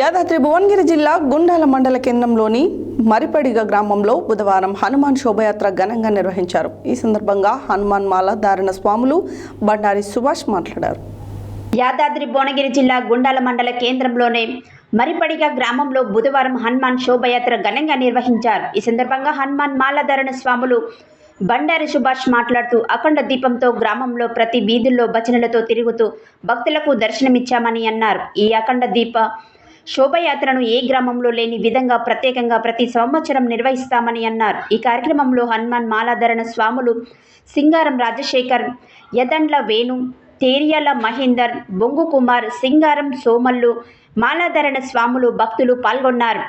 యాదాద్రి భువనగిరి జిల్లా గుండాల మండల కేంద్రంలోని మరిపడిగ గ్రామంలో బుధవారం హనుమాన్ శోభయాత్ర ఘనంగా నిర్వహించారు. ఈ సందర్భంగా హనుమాన్ మాల ధారణ స్వాములు బండారి సుభాష్ మాట్లాడారు. యాదాద్రి భువనగిరి జిల్లా గుండాల మండల కేంద్రంలోనే మరిపడిగ గ్రామంలో బుధవారం హనుమాన్ శోభయాత్ర ఘనంగా నిర్వహించారు. ఈ సందర్భంగా హనుమాన్ మాలధారణ స్వాములు బండారి సుభాష్ మాట్లాడుతూ అఖండ దీపంతో గ్రామంలో ప్రతి వీధుల్లో భజనలతో తిరుగుతూ భక్తులకు దర్శనమిచ్చామని అన్నారు. ఈ అఖండ దీప శోభయాత్రను ఏ గ్రామంలో లేని విధంగా ప్రత్యేకంగా ప్రతి సంవత్సరం నిర్వహిస్తామని అన్నారు. ఈ కార్యక్రమంలో హనుమాన్ మాలాధరణ స్వాములు సింగారం రాజశేఖర్ యదండ్ల వేణు తేరియల మహేందర్ బొంగు కుమార్ సింగారం సోమల్లు మాలాధరణ స్వాములు భక్తులు పాల్గొన్నారు.